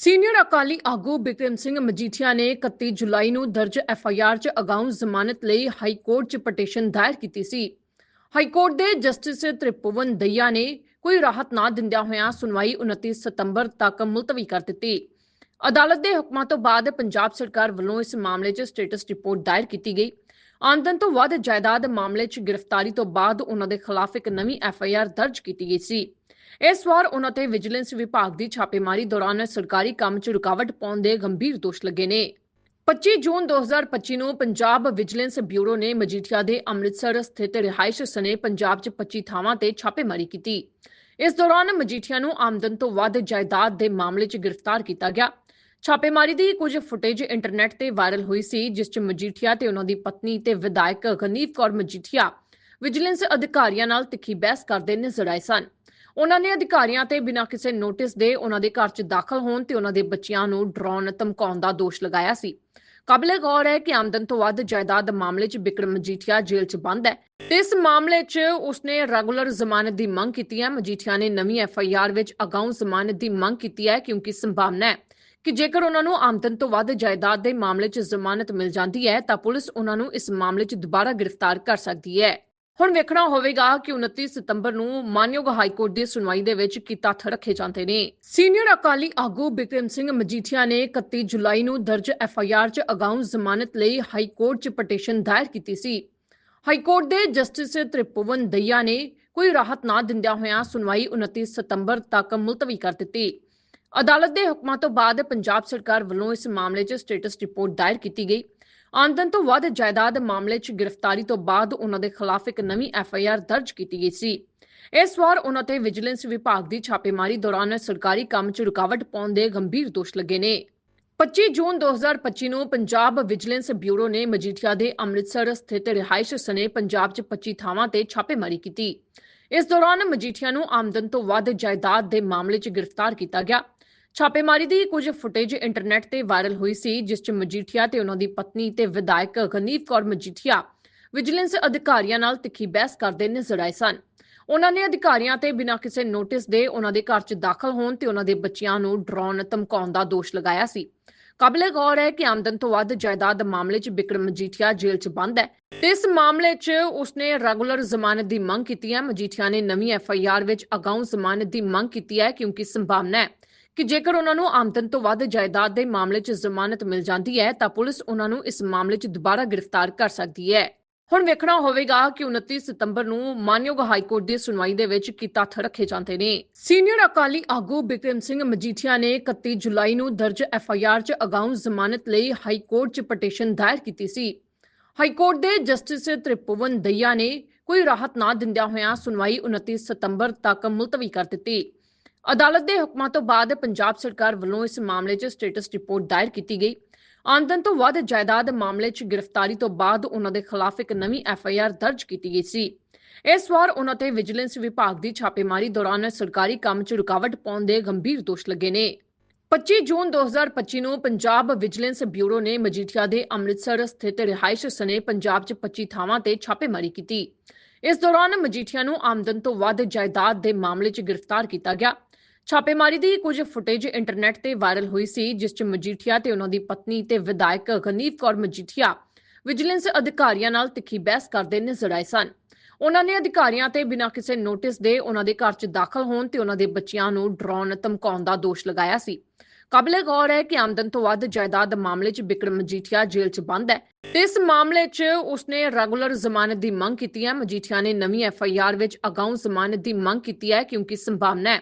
Senior Akali ਆਗੂ ਬਿਕਰਮ ਸਿੰਘ ਮਜੀਠੀਆ ਨੇ 31 ਜੁਲਾਈ ਨੂੰ ਦਰਜ ਐਫਆਈਆਰ 'ਚ ਅਗਾਊਂ ਜ਼ਮਾਨਤ ਲਈ ਹਾਈ ਕੋਰਟ 'ਚ ਪਟੀਸ਼ਨ ਦਾਇਰ ਕੀਤੀ ਸੀ। ਹਾਈ ਕੋਰਟ ਦੇ ਜਸਟਿਸ ਤ੍ਰਿਪਵਨ ਦਈਆ ਨੇ ਕੋਈ ਰਾਹਤ ਨਾ ਦਿੰਦਿਆਂ ਹੋਇਆਂ ਸੁਣਵਾਈ 29 ਸਤੰਬਰ ਤੱਕ ਮੁਲਤਵੀ ਕਰ ਦਿੱਤੀ। ਅਦਾਲਤ ਦੇ ਹੁਕਮਾਂ ਤੋਂ ਬਾਅਦ ਪੰਜਾਬ ਸਰਕਾਰ ਵੱਲੋਂ ਇਸ ਮਾਮਲੇ 'ਚ ਸਟੇਟਸ ਰਿਪੋਰਟ ਦਾਇਰ ਕੀਤੀ ਗਈ। ਆਮਦਨ ਤੋਂ ਵੱਧ ਜਾਇਦਾਦ ਮਾਮਲੇ 'ਚ ਗ੍ਰਿਫਤਾਰੀ ਤੋਂ ਬਾਅਦ ਉਹਨਾਂ ਦੇ ਖਿਲਾਫ ਇੱਕ ਨਵੀਂ ਐਫਆਈਆਰ ਦਰਜ ਕੀਤੀ ਗਈ ਸੀ। ਇਸ ਵਾਰ ਉਹਨਾਂ ਤੇ ਵਿਜੀਲੈਂਸ ਵਿਭਾਗ ਦੀ ਛਾਪੇਮਾਰੀ ਦੌਰਾਨ ਸਰਕਾਰੀ ਕੰਮ 'ਚ ਰੁਕਾਵਟ ਪਾਉਣ ਦੇ ਗੰਭੀਰ ਦੋਸ਼ ਲੱਗੇ ਨੇ। 25 ਜੂਨ 2025 ਨੂੰ ਪੰਜਾਬ ਵਿਜੀਲੈਂਸ ਬਿਊਰੋ ਨੇ ਮਜੀਠੀਆ ਦੇ ਅੰਮ੍ਰਿਤਸਰ ਸਥਿਤ ਰਿਹਾਇਸ਼ ਸਨੇ ਪੰਜਾਬ 'ਚ 25 ਥਾਵਾਂ ਤੇ ਛਾਪੇਮਾਰੀ ਕੀਤੀ। ਇਸ ਦੌਰਾਨ ਮਜੀਠੀਆ ਨੂੰ ਆਮਦਨ ਤੋਂ ਵੱਧ ਜਾਇਦਾਦ ਦੇ ਮਾਮਲੇ 'ਚ ਗ੍ਰਿਫਤਾਰ ਕੀਤਾ ਗਿਆ। ਛਾਪੇਮਾਰੀ ਦੀ ਕੁਝ ਫੁਟੇਜ ਇੰਟਰਨੈਟ ਤੇ ਵਾਇਰਲ ਹੋਈ ਸੀ, ਜਿਸ 'ਚ ਮਜੀਠੀਆ ਤੇ ਉਹਨਾਂ ਦੀ ਪਤਨੀ ਤੇ ਵਿਧਾਇਕ ਗਨੀਵ ਕੌਰ ਮਜੀਠੀਆ ਵਿਜੀਲੈਂਸ ਅਧਿਕਾਰੀਆਂ ਨਾਲ ਤਿੱਖੀ ਬਹਿਸ ਕਰਦੇ ਨਜ਼ਰ ਆਏ ਸਨ। ਉਹਨਾਂ ਨੇ ਅਧਿਕਾਰੀਆਂ ਤੇ ਬਿਨਾਂ ਕਿਸੇ ਨੋਟਿਸ ਦੇ ਉਹਨਾਂ ਦੇ ਘਰ 'ਚ ਦਾਖਲ ਹੋਣ ਤੇ ਉਹਨਾਂ ਦੇ ਬੱਚਿਆਂ ਨੂੰ ਡਰਾਉਣ, ਧਮਕਾਉਣ ਦਾ ਦੋਸ਼ ਲਗਾਇਆ ਸੀ। ਕਾਬਲੇ ਗੌਰ ਹੈ ਕਿ ਆਮਦਨ ਤੋਂ ਵੱਧ ਜਾਇਦਾਦ ਮਾਮਲੇ 'ਚ ਬਿਕਰਮ ਮਜੀਠੀਆ ਜੇਲ੍ਹ 'ਚ ਬੰਦ ਹੈ। ਤੇ ਇਸ ਮਾਮਲੇ 'ਚ ਉਸਨੇ ਰੈਗੂਲਰ ਜ਼ਮਾਨਤ ਦੀ ਮੰਗ ਕੀਤੀ ਹੈ। ਮਜੀਠੀਆ ਨੇ ਨਵੀਂ ਐਫ ਐਫਆਈਆਰ ਵਿੱਚ ਅਗਾਊਂ ਜ਼ਮਾਨਤ ਦੀ ਮੰਗ ਕੀਤੀ ਹੈ ਕਿਉਂਕਿ ਸੰਭਾਵਨਾ ਹੈ ਕਿ ਜੇਕਰ ਉਹਨਾਂ ਨੂੰ ਆਮਦਨ ਤੋਂ ਵੱਧ ਜਾਇਦਾਦ ਦੇ ਮਾਮਲੇ 'ਚ ਜ਼ਮਾਨਤ ਮਿਲ ਜਾਂਦੀ ਹੈ ਤਾਂ ਪੁਲਿਸ ਉਹਨਾਂ ਨੂੰ ਇਸ ਮਾਮਲੇ 'ਚ ਦੁਬਾਰਾ ਗ੍ਰਿਫਤਾਰ ਕਰ ਸਕਦੀ ਹੈ। ਹੁਣ ਵੇਖਣਾ ਹੋਵੇਗਾ ਕਿ 29 ਸਤੰਬਰ ਨੂੰ ਮਾਨਯੋਗ ਹਾਈ ਕੋਰਟ ਦੀ ਸੁਣਵਾਈ ਦੇ ਵਿੱਚ ਕੀ ਤੱਥ ਰੱਖੇ ਜਾਂਦੇ ਨੇ। ਸੀਨੀਅਰ ਅਕਾਲੀ ਆਗੂ ਬਿਕਰਮ ਸਿੰਘ ਮਜੀਠੀਆ ਨੇ 31 ਜੁਲਾਈ ਨੂੰ ਦਰਜ ਐਫ ਆਈ ਆਰ 'ਚ ਅਗਾਊਂ ਜ਼ਮਾਨਤ ਲਈ ਹਾਈ ਕੋਰਟ 'ਚ ਪਟੀਸ਼ਨ ਦਾਇਰ ਕੀਤੀ ਸੀ। ਹਾਈ ਕੋਰਟ ਦੇ ਜਸਟਿਸ ਤ੍ਰਿਪਵਨ ਦਈਆ ਨੇ ਕੋਈ ਰਾਹਤ ਨਾ ਦਿੰਦਿਆਂ ਹੋਇਆਂ ਸੁਣਵਾਈ 29 ਸਤੰਬਰ ਤੱਕ ਮੁਲਤਵੀ ਕਰ ਦਿੱਤੀ। ਅਦਾਲਤ ਦੇ ਹੁਕਮਾਂ ਤੋਂ ਬਾਅਦ ਪੰਜਾਬ ਸਰਕਾਰ ਵੱਲੋਂ ਇਸ ਮਾਮਲੇ 'ਚ ਸਟੇਟਸ ਰਿਪੋਰਟ ਦਾਇਰ ਕੀਤੀ ਗਈ। ਆਮਦਨ ਤੋਂ ਵੱਧ ਜਾਇਦਾਦ ਮਾਮਲੇ 'ਚ ਗ੍ਰਿਫਤਾਰੀ ਤੋਂ ਬਾਅਦ ਉਹਨਾਂ ਦੇ ਖਿਲਾਫ ਇੱਕ ਨਵੀਂ ਐਫਆਈਆਰ ਦਰਜ ਕੀਤੀ ਗਈ ਸੀ। ਇਸ ਵਾਰ ਉਹਨਾਂ ਤੇ ਵਿਜੀਲੈਂਸ ਵਿਭਾਗ ਦੀ ਛਾਪੇਮਾਰੀ ਦੌਰਾਨ ਸਰਕਾਰੀ ਕੰਮ 'ਚ ਰੁਕਾਵਟ ਪਾਉਣ ਦੇ ਗੰਭੀਰ ਦੋਸ਼ ਲੱਗੇ ਨੇ। 25 ਜੂਨ 2025 ਨੂੰ ਪੰਜਾਬ ਵਿਜੀਲੈਂਸ ਬਿਊਰੋ ਨੇ ਮਜੀਠੀਆ ਦੇ ਅੰਮ੍ਰਿਤਸਰ ਸਥਿਤ ਰਿਹਾਇਸ਼ ਸਨੇ ਪੰਜਾਬ 'ਚ 25 ਥਾਵਾਂ ਤੇ ਛਾਪੇਮਾਰੀ ਕੀਤੀ। ਇਸ ਦੌਰਾਨ ਮਜੀਠੀਆ ਨੂੰ ਆਮਦਨ ਤੋਂ ਵੱਧ ਜਾਇਦਾਦ ਦੇ ਮਾਮਲੇ 'ਚ ਗ੍ਰਿਫਤਾਰ ਕੀਤਾ ਗਿਆ। ਛਾਪੇਮਾਰੀ ਦੀ ਕੁਝ ਫੁਟੇਜ ਇੰਟਰਨੈਟ ਤੇ ਵਾਇਰਲ ਹੋਈ ਸੀ, ਜਿਸ 'ਚ ਮਜੀਠੀਆ ਤੇ ਉਹਨਾਂ ਦੀ ਪਤਨੀ ਤੇ ਵਿਧਾਇਕ ਗਨੀਵ ਕੌਰ ਮਜੀਠੀਆ ਵਿਜੀਲੈਂਸ ਅਧਿਕਾਰੀਆਂ ਨਾਲ ਤਿੱਖੀ ਬਹਿਸ ਕਰਦੇ ਨਜ਼ਰ ਆਏ ਸਨ। ਉਹਨਾਂ ਨੇ ਅਧਿਕਾਰੀਆਂ ਤੇ ਬਿਨਾਂ ਕਿਸੇ ਨੋਟਿਸ ਦੇ ਉਹਨਾਂ ਦੇ ਘਰ 'ਚ ਦਾਖਲ ਹੋਣ ਤੇ ਉਹਨਾਂ ਦੇ ਬੱਚਿਆਂ ਨੂੰ ਡਰਾਉਣ, ਧਮਕਾਉਣ ਦਾ ਦੋਸ਼ ਲਗਾਇਆ ਸੀ। ਕਾਬਲੇ ਗੌਰ ਹੈ ਕਿ ਆਮਦਨ ਤੋਂ ਵੱਧ ਜਾਇਦਾਦ ਮਾਮਲੇ 'ਚ ਬਿਕਰਮ ਮਜੀਠੀਆ ਜੇਲ੍ਹ 'ਚ ਬੰਦ ਹੈ। ਤੇ ਇਸ ਮਾਮਲੇ 'ਚ ਉਸਨੇ ਰੈਗੂਲਰ ਜ਼ਮਾਨਤ ਦੀ ਮੰਗ ਕੀਤੀ ਹੈ। ਮਜੀਠੀਆ ਨੇ ਨਵੀਂ ਐਫ ਆਈ ਆਰ ਵਿੱਚ ਅਗਾਊਂ ਜ਼ਮਾਨਤ ਦੀ ਮੰਗ ਕੀਤੀ ਹੈ ਕਿਉਂਕਿ ਸੰਭਾਵਨਾ ਹੈ ਕਿ ਜੇਕਰ ਉਹਨਾਂ ਨੂੰ ਆਮਦਨ ਤੋਂ ਵੱਧ ਜਾਇਦਾਦ ਦੇ ਮਾਮਲੇ 'ਚ ਜ਼ਮਾਨਤ ਮਿਲ ਜਾਂਦੀ ਹੈ, ਤਾਂ ਪੁਲਿਸ ਉਹਨਾਂ ਨੂੰ ਇਸ ਮਾਮਲੇ 'ਚ ਦੁਬਾਰਾ ਗ੍ਰਿਫਤਾਰ ਕਰ ਸਕਦੀ ਹੈ। ਹੁਣ ਵੇਖਣਾ ਹੋਵੇਗਾ ਕਿ 29 ਸਤੰਬਰ ਨੂੰ ਮਾਨਯੋਗ ਹਾਈ ਕੋਰਟ ਦੀ ਸੁਣਵਾਈ ਦੇ ਵਿੱਚ ਕੀ ਤੱਥ ਰੱਖੇ ਜਾਂਦੇ ਨੇ। ਸੀਨੀਅਰ ਅਕਾਲੀ ਆਗੂ ਬਿਕਰਮ ਸਿੰਘ ਮਜੀਠੀਆ ਨੇ 31 ਜੁਲਾਈ ਨੂੰ ਦਰਜ ਐਫ ਆਈ ਆਰ 'ਚ ਅਗਾਊਂ ਜ਼ਮਾਨਤ ਲਈ ਹਾਈ ਕੋਰਟ 'ਚ ਪਟੀਸ਼ਨ ਦਾਇਰ ਕੀਤੀ ਸੀ। ਹਾਈ ਕੋਰਟ ਦੇ ਜਸਟਿਸ ਤ੍ਰਿਪਵਨ ਦਈਆ ਨੇ ਕੋਈ ਰਾਹਤ ਨਾ ਦਿੰਦਿਆਂ ਹੋਇਆਂ ਸੁਣਵਾਈ 29 ਸਤੰਬਰ ਤੱਕ ਮੁਲਤਵੀ ਕਰ ਦਿੱਤੀ। ਅਦਾਲਤ ਦੇ ਹੁਕਮਾਂ ਤੋਂ ਬਾਅਦ ਪੰਜਾਬ ਸਰਕਾਰ ਵੱਲੋਂ ਇਸ ਮਾਮਲੇ 'ਚ ਸਟੇਟਸ ਰਿਪੋਰਟ ਦਾਇਰ ਕੀਤੀ ਗਈ। ਆਮਦਨ ਤੋਂ ਵੱਧ ਜਾਇਦਾਦ ਮਾਮਲੇ 'ਚ ਗ੍ਰਿਫਤਾਰੀ ਤੋਂ ਬਾਅਦ ਉਹਨਾਂ ਦੇ ਖਿਲਾਫ ਇੱਕ ਨਵੀਂ ਐਫ ਆਈ ਆਰ ਦਰਜ ਕੀਤੀ ਗਈ ਸੀ। ਇਸ ਵਾਰ ਉਹਨਾਂ ਤੇ ਵਿਜੀਲੈਂਸ ਵਿਭਾਗ ਦੀ ਛਾਪੇਮਾਰੀ ਦੌਰਾਨ ਸਰਕਾਰੀ ਕੰਮ 'ਚ ਰੁਕਾਵਟ ਪਾਉਣ ਦੇ ਗੰਭੀਰ ਦੋਸ਼ ਲੱਗੇ ਨੇ। 25 ਜੂਨ 2025 ਨੂੰ ਪੰਜਾਬ ਵਿਜੀਲੈਂਸ ਬਿਊਰੋ ਨੇ ਮਜੀਠੀਆ ਦੇ ਅੰਮ੍ਰਿਤਸਰ ਸਥਿਤ ਰਿਹਾਇਸ਼ ਸਨੇ ਪੰਜਾਬ 'ਚ 25 ਥਾਵਾਂ ਤੇ ਛਾਪੇਮਾਰੀ ਕੀਤੀ। ਇਸ ਦੌਰਾਨ ਮਜੀਠੀਆ ਨੂੰ ਆਮਦਨ ਤੋਂ ਵੱਧ ਜਾਇਦਾਦ ਦੇ ਮਾਮਲੇ 'ਚ ਗ੍ਰਿਫਤਾਰ ਕੀਤਾ ਗਿਆ। ਛਾਪੇਮਾਰੀ ਦੀ ਕੁਝ ਫੁਟੇਜ ਇੰਟਰਨੈਟ ਤੇ ਵਾਇਰਲ ਹੋਈ ਸੀ, ਜਿਸ 'ਚ ਮਜੀਠੀਆ ਤੇ ਉਹਨਾਂ ਦੀ ਪਤਨੀ ਤੇ ਵਿਧਾਇਕ ਗਨੀਵ ਕੌਰ ਮਜੀਠੀਆ ਵਿਜੀਲੈਂਸ ਅਧਿਕਾਰੀਆਂ ਨਾਲ ਤਿੱਖੀ ਬਹਿਸ ਕਰਦੇ ਨਜ਼ਰ ਆਏ ਸਨ। ਉਹਨਾਂ ਨੇ ਅਧਿਕਾਰੀਆਂ ਤੇ ਬਿਨਾਂ ਕਿਸੇ ਨੋਟਿਸ ਦੇ ਉਹਨਾਂ ਦੇ ਘਰ 'ਚ ਦਾਖਲ ਹੋਣ ਤੇ ਉਹਨਾਂ ਦੇ ਬੱਚਿਆਂ ਨੂੰ ਡਰਾਉਣ, ਧਮਕਾਉਣ ਦਾ ਦੋਸ਼ ਲਗਾਇਆ ਸੀ। ਕਾਬਲੇ ਗੌਰ ਹੈ ਕਿ ਆਮਦਨ ਤੋਂ ਵੱਧ ਜਾਇਦਾਦ ਮਾਮਲੇ 'ਚ ਬਿਕਰਮ ਮਜੀਠੀਆ ਜੇਲ੍ਹ 'ਚ ਬੰਦ ਹੈ। ਤੇ ਇਸ ਮਾਮਲੇ 'ਚ ਉਸਨੇ ਰੈਗੂਲਰ ਜ਼ਮਾਨਤ ਦੀ ਮੰਗ ਕੀਤੀ ਹੈ। ਮਜੀਠੀਆ ਨੇ ਨਵੀਂ ਐਫ ਆਈ ਆਰ ਵਿੱਚ ਅਗਾਊਂ ਜ਼ਮਾਨਤ ਦੀ ਮੰਗ ਕੀਤੀ ਹੈ ਕਿਉਂਕਿ ਸੰਭਾਵਨਾ ਹੈ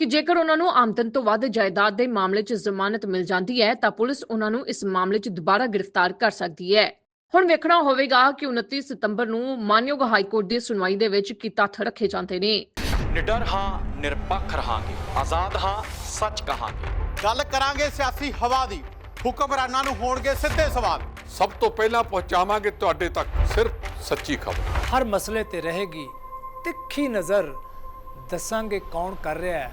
ਕਿ ਜੇਕਰ ਉਹਨਾਂ ਨੂੰ ਆਮਦਨ ਤੋਂ ਵੱਧ ਜਾਇਦਾਦ ਦੇ ਮਾਮਲੇ 'ਚ ਜ਼ਮਾਨਤ ਮਿਲ ਜਾਂਦੀ ਹੈ ਤਾਂ ਪੁਲਿਸ ਉਹਨਾਂ ਨੂੰ ਇਸ ਮਾਮਲੇ 'ਚ ਦੁਬਾਰਾ ਗ੍ਰਿਫਤਾਰ ਕਰ ਸਕਦੀ ਹੈ। ਹੁਣ ਵੇਖਣਾ ਹੋਵੇਗਾ ਕਿ 29 ਸਤੰਬਰ ਨੂੰ ਮਾਨਯੋਗ ਹਾਈ ਕੋਰਟ ਦੀ ਸੁਣਵਾਈ ਦੇ ਵਿੱਚ ਕੀ ਤੱਥ ਰੱਖੇ ਜਾਂਦੇ ਨੇ। ਨਿਡਰ ਹਾਂ ਨਿਰਪੱਖ ਰਹਾਂਗੇ। ਆਜ਼ਾਦ ਹਾਂ ਸੱਚ ਕਹਾਂਗੇ। ਗੱਲ ਕਰਾਂਗੇ ਸਿਆਸੀ ਹਵਾ ਦੀ। ਹੁਕਮਰਾਨਾਂ ਨੂੰ ਹੋਣਗੇ ਸਿੱਧੇ ਸਵਾਲ। ਸਭ ਤੋਂ ਪਹਿਲਾਂ ਪਹੁੰਚਾਵਾਂਗੇ ਤੁਹਾਡੇ ਤੱਕ ਸਿਰਫ ਸੱਚੀ ਖਬਰ। ਹਰ ਮਸਲੇ ਤੇ ਰਹੇਗੀ ਤਿੱਖੀ ਨਜ਼ਰ। ਦੱਸਾਂਗੇ ਕੌਣ ਕਰ ਰਿਹਾ ਹੈ।